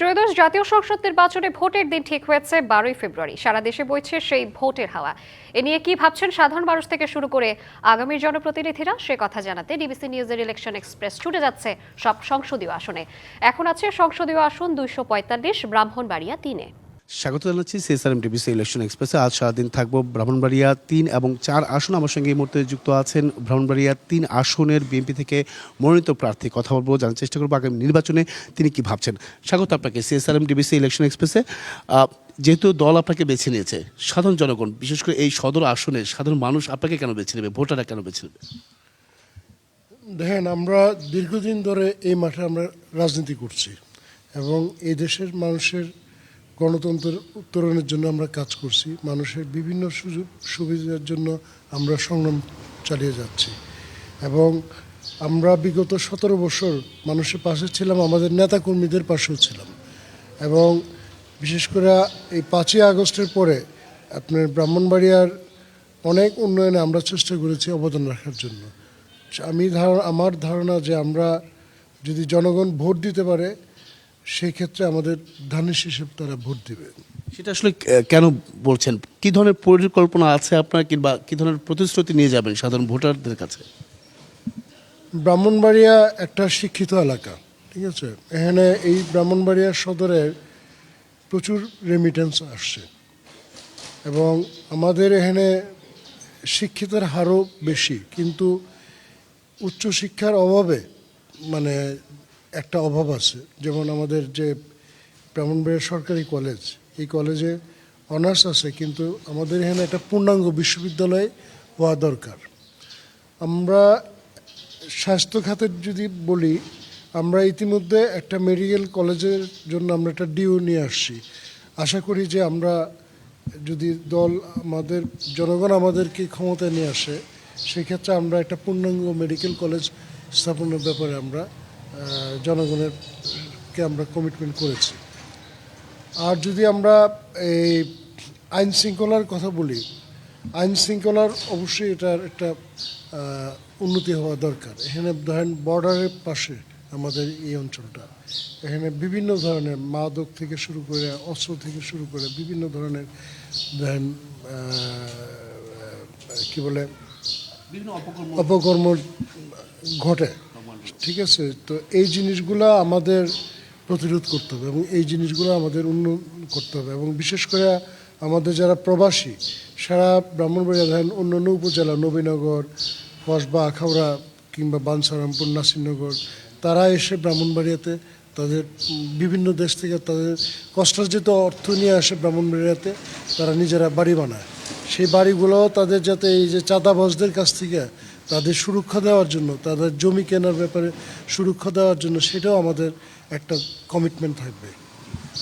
ত্রয়োদশ জাতীয় সংসদ নির্বাচনে ভোটের দিন ঠিক হয়েছে বারোই ফেব্রুয়ারি। সারা দেশে বইছে সেই ভোটের হাওয়া। এ নিয়ে কি ভাবছেন সাধারণ মানুষ থেকে শুরু করে আগামীর জনপ্রতিনিধিরা? সে কথা জানাতে ডিবিসি নিউজের ইলেকশন এক্সপ্রেস ছুটে যাচ্ছে সব সংসদীয় আসনে। এখন আছে সংসদীয় আসন দুইশো পঁয়তাল্লিশ, ব্রাহ্মণবাড়িয়া তিনে। স্বাগত জানাচ্ছি সিএসআরএম টিভিসি ইলেকশন এক্সপ্রেসে। আজ সারাদিন থাকব ব্রাহ্মণবাড়িয়া তিন এবং চার আসন। আমার সঙ্গে এই মুহূর্তে যুক্ত আছেন ব্রাহ্মণবাড়িয়া তিন আসনের বিএনপি থেকে মনোনীত প্রার্থী। কথা বলব, জানার চেষ্টা করব আগামী নির্বাচনে তিনি কি ভাবছেন। স্বাগত আপনাকে সিএসআরএম টিভিসি ইলেকশন এক্সপ্রেসে। যেহেতু দল আপনাকে বেছে নিয়েছে, সাধারণ জনগণ, বিশেষ করে এই সদর আসনে সাধারণ মানুষ আপনাকে কেন বেছে নেবে, ভোটাররা কেন বেছে নেবে? দেখেন, আমরা দীর্ঘদিন ধরে এই মাঠে আমরা রাজনীতি করছি এবং এই দেশের মানুষের গণতন্ত্রের উত্তরণের জন্য আমরা কাজ করছি। মানুষের বিভিন্ন সুযোগ সুবিধার জন্য আমরা সংগ্রাম চালিয়ে যাচ্ছি। এবং আমরা বিগত সতেরো বছর মানুষের পাশে ছিলাম, আমাদের নেতাকর্মীদের পাশেও ছিলাম। এবং বিশেষ করে এই পাঁচই আগস্টের পরে আপনার ব্রাহ্মণবাড়িয়ার অনেক উন্নয়নে আমরা চেষ্টা করেছি অবদান রাখার জন্য। আমি ধারণা, আমার ধারণা যে আমরা যদি জনগণ ভোট দিতে পারে সেই ক্ষেত্রে আমাদের ধানের হিসেবে তারা ভোট দিবে। সেটা আসলে কেন বলছেন? কি ধরনের পরিকল্পনা আছে আপনার কিংবা কি ধরনের প্রতিশ্রুতি নিয়ে যাবেন সাধারণ ভোটারদের কাছে? ব্রাহ্মণবাড়িয়া একটা শিক্ষিত এলাকা ঠিক আছে? এখানে এই ব্রাহ্মণবাড়িয়া সদরের প্রচুর রেমিটেন্স আসছে। এবং আমাদের এখানে শিক্ষিতের হারও বেশি কিন্তু উচ্চশিক্ষার অভাবে মানে একটা অভাব আছে। যেমন আমাদের যে ব্রাহ্মণবাড়িয়া সরকারি কলেজ, এই কলেজে অনার্স আছে, কিন্তু আমাদের এখানে একটা পূর্ণাঙ্গ বিশ্ববিদ্যালয় হওয়া দরকার। আমরা স্বাস্থ্য খাতের যদি বলি, আমরা ইতিমধ্যে একটা মেডিকেল কলেজের জন্য আমরা একটা ডিও নিয়ে আসছি। আশা করি যে আমরা যদি দল আমাদের, জনগণ আমাদেরকে ক্ষমতায় নিয়ে আসে, সেক্ষেত্রে আমরা একটা পূর্ণাঙ্গ মেডিকেল কলেজ স্থাপনের ব্যাপারে আমরা আহ, জনগণের কে আমরা কমিটমেন্ট করেছি। আর যদি আমরা এই আইন শৃঙ্খলার কথা বলি আইন শৃঙ্খলার অবশ্যই এটার একটা উন্নতি হওয়া দরকার। এখানে ধরেন বর্ডারের পাশে আমাদের এই অঞ্চলটা। এখানে বিভিন্ন ধরনের মাদক থেকে শুরু করে অস্ত্র থেকে শুরু করে বিভিন্ন ধরনের ধরেন কি বলে? অপকর্ম ঘটে। ঠিক আছে, তো এই জিনিসগুলো আমাদের প্রতিরোধ করতে হবে এবং এই জিনিসগুলো আমাদের উন্নয়ন করতে হবে এবং বিশেষ করে আমাদের যারা প্রবাসী, সারা ব্রাহ্মণবাড়িয়া ধরেন অন্যান্য উপজেলা, নবীনগর কসবা আখাউড়া কিংবা বানসারামপুর নাসিরনগর, তারা এসে ব্রাহ্মণবাড়িয়াতে তাদের বিভিন্ন দেশ থেকে তাদের কষ্টার্জিত অর্থ নিয়ে আসে ব্রাহ্মণবাড়িয়াতে, তারা নিজেরা বাড়ি বানায়। সেই বাড়িগুলোও তাদের যাতে এই যে চাঁদাবাজদের কাছ থেকে তাদের সুরক্ষা দেওয়ার জন্য তাদের জমি কেনার ব্যাপারে সুরক্ষা দেওয়ার জন্য সেটাও আমাদের একটা কমিটমেন্ট থাকবে।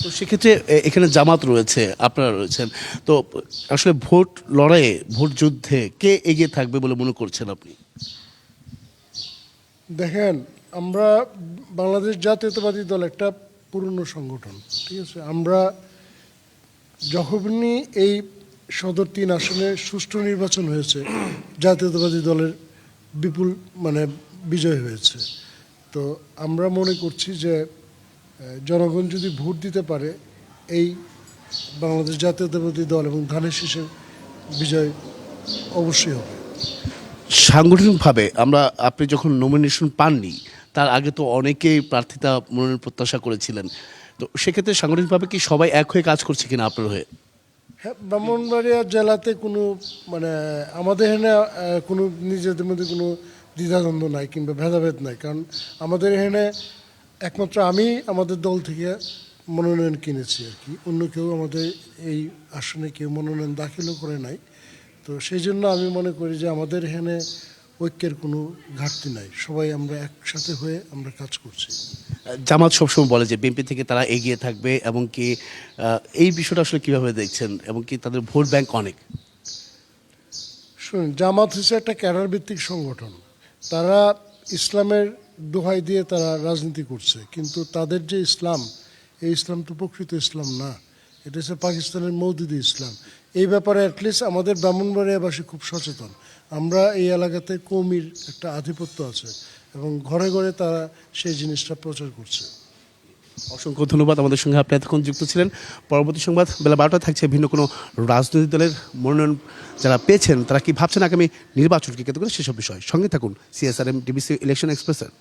তো সেক্ষেত্রে এখানে জামাত রয়েছে আপনারা রয়েছেন। তো আসলে ভোট লড়াইয়ে ভোট যুদ্ধে কে এগিয়ে থাকবে বলে মনে করছেন আপনি? দেখেন আমরা বাংলাদেশ জাতীয়তাবাদী দল একটা পুরনো সংগঠন ঠিক আছে? আমরা যখনই এই সদর তিন আসনে সুষ্ঠু নির্বাচন হয়েছে জাতীয়তাবাদী দলের বিপুল মানে বিজয় হয়েছে। তো আমরা মনে করছি যে জনগণ যদি ভোট দিতে পারে, এই বাংলাদেশ জাতীয়তাবাদী দল এবং ধানের শীষের বিজয় অবশ্যই হবে। সাংগঠনিকভাবে আমরা, আপনি যখন নমিনেশন পাননি, তার আগে তো অনেকেই প্রার্থিতা মনোনয়ন প্রত্যাশা করেছিলেন। তো সেক্ষেত্রে সাংগঠনিকভাবে কি সবাই এক হয়ে কাজ করছে কিনা আপনার হ্যাঁ? ব্রাহ্মণবাড়িয়া জেলাতে কোনো মানে আমাদের এখানে কোনো নিজেদের মধ্যে কোনো দ্বিধাদ্বন্দ্ব নাই কিংবা ভেদাভেদ নাই। কারণ আমাদের এখানে একমাত্র আমি আমাদের দল থেকে মনোনয়ন কিনেছি আর কি। অন্য কেউ আমাদের এই আসনে কেউ মনোনয়ন দাখিলও করে নাই। তো সেই জন্য আমি মনে করি যে আমাদের এখানে ঐক্যের কোনো ঘাটতি নাই। সবাই আমরা একসাথে হয়ে আমরা কাজ করছি। জামাত সবসময় বলে যে বিএনপি থেকে তারা এগিয়ে থাকবে এবং কি এই বিষয়টা আসলে কীভাবে দেখছেন এবং কি তাদের ভোট ব্যাংক অনেক? শুনুন, জামাত হচ্ছে একটা ক্যাডার ভিত্তিক সংগঠন। তারা ইসলামের দোহাই দিয়ে তারা রাজনীতি করছে, কিন্তু তাদের যে ইসলাম, এই ইসলাম তো প্রকৃত ইসলাম না। এটা হচ্ছে পাকিস্তানের মৌদুদি ইসলাম। এই ব্যাপারে অ্যাটলিস্ট আমাদের ব্রাহ্মণবাড়িয়াবাসী খুব সচেতন। আমরা এই এলাকাতে কৌমির একটা আধিপত্য আছে। এবং ঘরে ঘরে তারা সেই জিনিসটা প্রচার করছে। অসংখ্য ধন্যবাদ আমাদের সঙ্গে। আপনি এতক্ষণ যুক্ত ছিলেন। পরবর্তী সংবাদ বেলা বারোটা থাকছে ভিন্ন কোনো রাজনৈতিক দলের মনোনয়ন যারা পেয়েছেন, তারা কি ভাবছেন আগামী নির্বাচনকে কেন্দ্র করে সেসব বিষয়? সঙ্গে থাকুন সিএসআরএম ডিবিসি ইলেকশন এক্সপ্রেসের